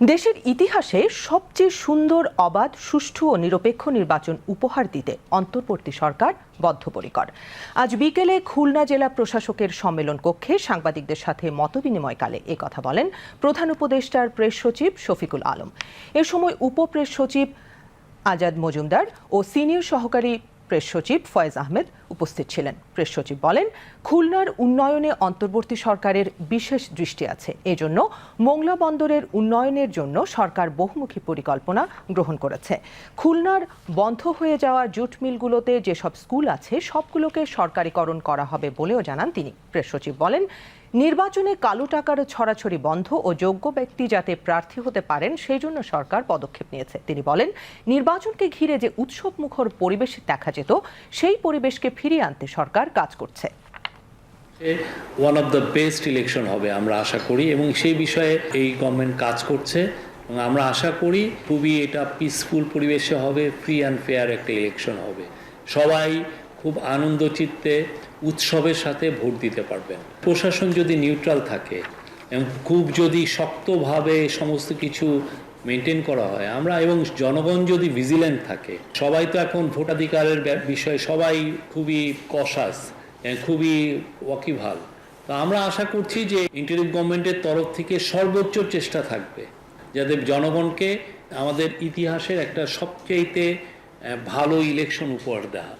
দেশের ইতিহাসে সবচেয়ে সুন্দর, অবাধ, সুষ্ঠু ও নিরপেক্ষ নির্বাচন উপহার দিতে অন্তর্বর্তী সরকার বদ্ধপরিকর। আজ বিকেলে খুলনা জেলা প্রশাসকের সম্মেলন কক্ষে সাংবাদিকদের সাথে মতবিনিময়কালে কথা বলেন প্রধান উপদেষ্টার প্রেস সচিব শফিকুল আলম। এ সময় উপপ্রেস সচিব আজাদ মজুমদার ও সিনিয়র সহকারী প্রেস সচিব ফয়েজ আহমেদ উপস্থিত ছিলেন। প্রেস সচিব বলেন, খুলনার উন্নয়নে অন্তর্বর্তী সরকারের বিশেষ দৃষ্টি আছে। এজন্য মোংলা বন্দরের উন্নয়নের জন্য সরকার বহুমুখী পরিকল্পনা গ্রহণ করেছে। খুলনার বন্ধ হয়ে যাওয়া জুট মিলগুলোতে যেসব স্কুল আছে, সবগুলোকে সরকারিকরণ করা হবে বলেও জানান তিনি। প্রেস সচিব বলেন নির্বাচনে কালো টাকার ছড়াছড়ি বন্ধ ও যোগ্য ব্যক্তি যাতে প্রার্থী হতে পারেন, সেই জন্য সরকার পদক্ষেপ নিয়েছে। তিনি বলেন, নির্বাচনকে ঘিরে যে উৎসব মুখর পরিবেশ দেখা যেত, সেই পরিবেশকে ফিরিয়ে আনতে সরকার কাজ করছে। One of the best election হবে, আমরা আশা করি, এবং সেই বিষয়ে এই গভর্নমেন্ট কাজ করছে। এবং আমরা আশা করি, খুবই এটা পিসফুল পরিবেশে হবে ফ্রি অ্যান্ড ফেয়ার একটা ইলেকশন হবে। সবাই খুব আনন্দ চিত্তে উৎসবের সাথে ভোট দিতে পারবেন। প্রশাসন যদি নিউট্রাল থাকে এবং খুব যদি শক্তভাবে সমস্ত কিছু মেনটেন করা হয়, আমরা এবং জনগণ যদি ভিজিল্যান্ট থাকে, সবাই তো এখন ভোটাধিকারের বিষয়ে সবাই খুবই কশাস খুবই ওয়াকিভাল তো আমরা আশা করছি যে ইন্টারিম গভর্নমেন্টের তরফ থেকে সর্বোচ্চ চেষ্টা থাকবে, যাতে জনগণকে আমাদের ইতিহাসের একটা সবচেয়েতে ভালো ইলেকশন উপহার দেওয়া